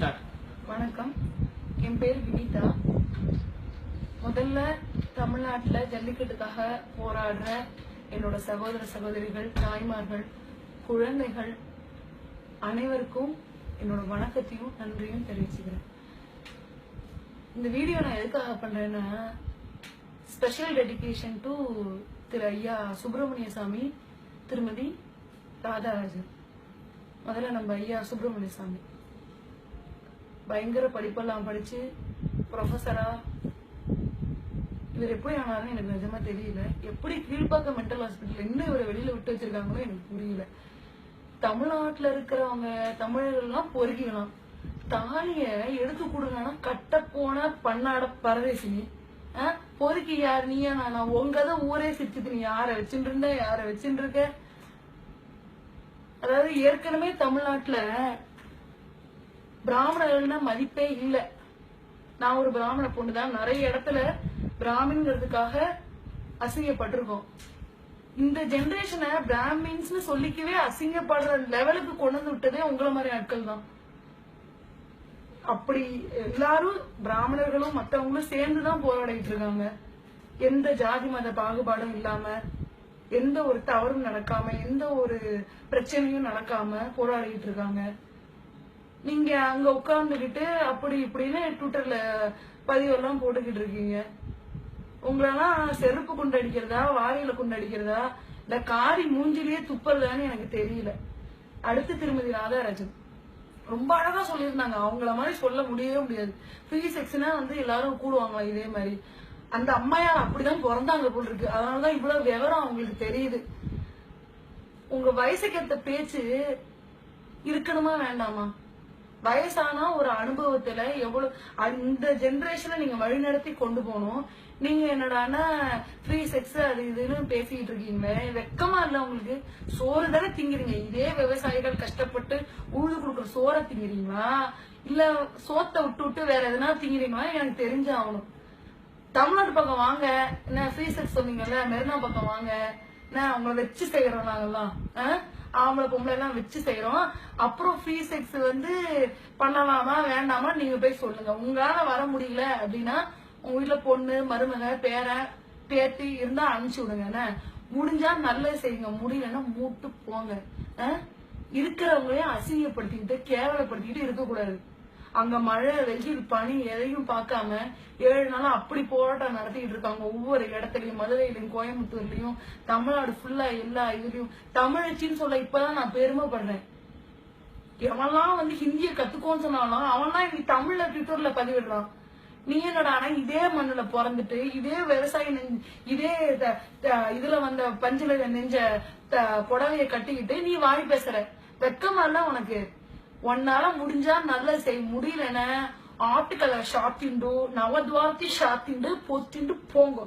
வணக்கம். என் பேர் வினிதா. முதல்ல தமிழ்நாட்டுல ஜல்லிக்கட்டுக்காக போராடுற என்னோட சகோதர சகோதரிகள் தாய்மார்கள் குழந்தைகள் அனைவருக்கும் என்னோட வணக்கத்தையும் நன்றியும் தெரிவிச்சுக்கிறேன். இந்த வீடியோ நான் எதுக்காக பண்றேன்னா ஸ்பெஷல் டெடிகேஷன் டு திரு ஐயா சுப்பிரமணிய சாமி திருமதி ராதாராஜன் முதல்ல நம்ம ஐயா சுப்பிரமணிய சாமி. பயங்கர படிப்பெல்லாம் படிச்சு ப்ரொஃபஸரா இவர் எப்படி ஆனாருன்னு எனக்கு நிஜமா தெரியல. எப்படி கீழ்ப்பாக்கம் மென்டல் ஹாஸ்பிட்டல் என்ன இவரை வெளியில விட்டு வச்சிருக்காங்களோ எனக்கு புரியல. தமிழ்நாட்டுல இருக்கிறவங்க தமிழர்கள்லாம் பொறுக்கிக்கலாம். தாலிய எடுத்து கொடுங்கன்னா கட்ட போன பன்னாட பரதேசினி. பொறுக்கி யார்? நீயா நானா? உங்கதான் ஊரே சிரிச்சுது. நீ யார வச்சுட்டு இருந்த? யார வச்சுட்டு இருக்க? அதாவது ஏற்கனவே தமிழ்நாட்டுல பிராமணர்கள்னா மதிப்பே இல்ல. நான் ஒரு பிராமண பொண்ணு தான். நிறைய இடத்துல பிராமின்ங்கிறதுக்காக அசிங்கப்பட்டிருக்கோம். இந்த ஜெனரேஷனை பிராமின்ஸ்னு சொல்லிக்கவே அசிங்கப்படுற லெவலுக்கு கொண்டு வந்து விட்டதே உங்களை மாதிரி ஆட்கள் தான். அப்படி எல்லாரும் பிராமணர்களும் மத்தவங்களும் சேர்ந்துதான் போராடிட்டு இருக்காங்க. எந்த ஜாதி மத பாகுபாடும் இல்லாம எந்த ஒரு தவறும் நடக்காம எந்த ஒரு பிரச்சனையும் நடக்காம போராடிட்டு இருக்காங்க. நீங்க அங்க உட்கார்ந்துகிட்டு அப்படி இப்படின்னு ட்விட்டர்ல பதிவெல்லாம் போட்டுக்கிட்டு இருக்கீங்க. உங்களெல்லாம் செருப்பு குண்டு அடிக்கிறதா வாரியில குண்டு அடிக்கிறதா இல்ல காரி மூஞ்சிலேயே துப்பறதான்னு எனக்கு தெரியல. அடுத்து திருமதி ராதாராஜன். ரொம்ப அழகா சொல்லியிருந்தாங்க. அவங்கள மாதிரி சொல்ல முடியவே முடியாது. ஃப்ரீ செக்ஸ்னா வந்து எல்லாரும் கூடுவாங்களா இதே மாதிரி. அந்த அம்மையார் அப்படிதான் பிறந்தாங்க போல் இருக்கு. அதனாலதான் இவ்வளவு விவரம் அவங்களுக்கு தெரியுது. உங்க வயசுக்கு ஏத்த பேச்சு இருக்கணுமா வேண்டாமா? வயசானா ஒரு அனுபவத்துல எவ்வளவு அந்த ஜென்ரேஷனை நீங்க வழிநடத்தி கொண்டு போகணும். நீங்க என்னடானா ஃப்ரீ செக்ஸ் அது இதுன்னு பேசிக்கிட்டு இருக்கீங்களே வெக்கமா இல்ல உங்களுக்கு. சோறு தானே திங்கிறீங்க. இதே விவசாயிகள் கஷ்டப்பட்டு உழுது கொடுக்குற சோறை திங்கிறீங்களா? இல்ல சோத்தை விட்டு விட்டு வேற எதனா திங்கிறீங்களா? எனக்கு தெரிஞ்சாகணும். தமிழ்நாடு பக்கம் வாங்க. என்ன ஃப்ரீ செக்ஸ் சொன்னீங்கல்ல மெரினா பக்கம் வாங்க. என்ன அவங்கள வச்சு செய்யறோம் நாங்கெல்லாம் ஆ? ஆம்பளை பொம்பளை எல்லாம் வச்சு செய்யறோம் அப்புறம் ஃப்ரீ செக்ஸ் வந்து பண்ணலாமா வேண்டாமா நீங்க போய் சொல்லுங்க. உங்களால வர முடியல அப்படின்னா உங்க வீட்டுல பொண்ணு மருமக பேர பேத்தி இருந்தா அனுப்பிச்சு விடுங்க. என்ன? முடிஞ்சா நல்லது செய்யுங்க. முடியலன்னா மூட்டு போங்க. ஆ? இருக்கிறவங்களையும் அசிங்கப்படுத்திக்கிட்டு கேவலப்படுத்திக்கிட்டு இருக்கக்கூடாது. அங்க மழை வெயில் பனி எதையும் பார்க்காம ஏழு நாளா அப்படி போராட்டம் நடத்திட்டு இருக்காங்க ஒவ்வொரு இடத்துலயும். மதுரையிலும் கோயம்புத்தூர்லயும் தமிழ்நாடு ஃபுல்லா எல்லா இதுலயும். தமிழச்சின்னு சொல்ல இப்பதான் நான் பெருமைப்படுறேன். எவன்லாம் வந்து ஹிந்திய கத்துக்கோன்னு சொன்னாலும் அவன்லாம் இன்னைக்கு தமிழ்ல ட்விட்டர்ல பதிவிடுறான். நீ என்னடானா இதே மண்ணுல பிறந்துட்டு இதே விவசாய நெஞ்ச இதே த- இதுல வந்த பஞ்சுல நெஞ்ச த- புடவைய கட்டிக்கிட்டு நீ வாய் பேசுற. வெக்கமா இல்ல உனக்கு. உன்னால முடிஞ்சா நல்ல செய். முடியலன்னு ஆட்டுக்கலை ஷாத்திண்டு நவதுவார்த்தி ஷாத்திண்டு பொத்திண்டு போங்க.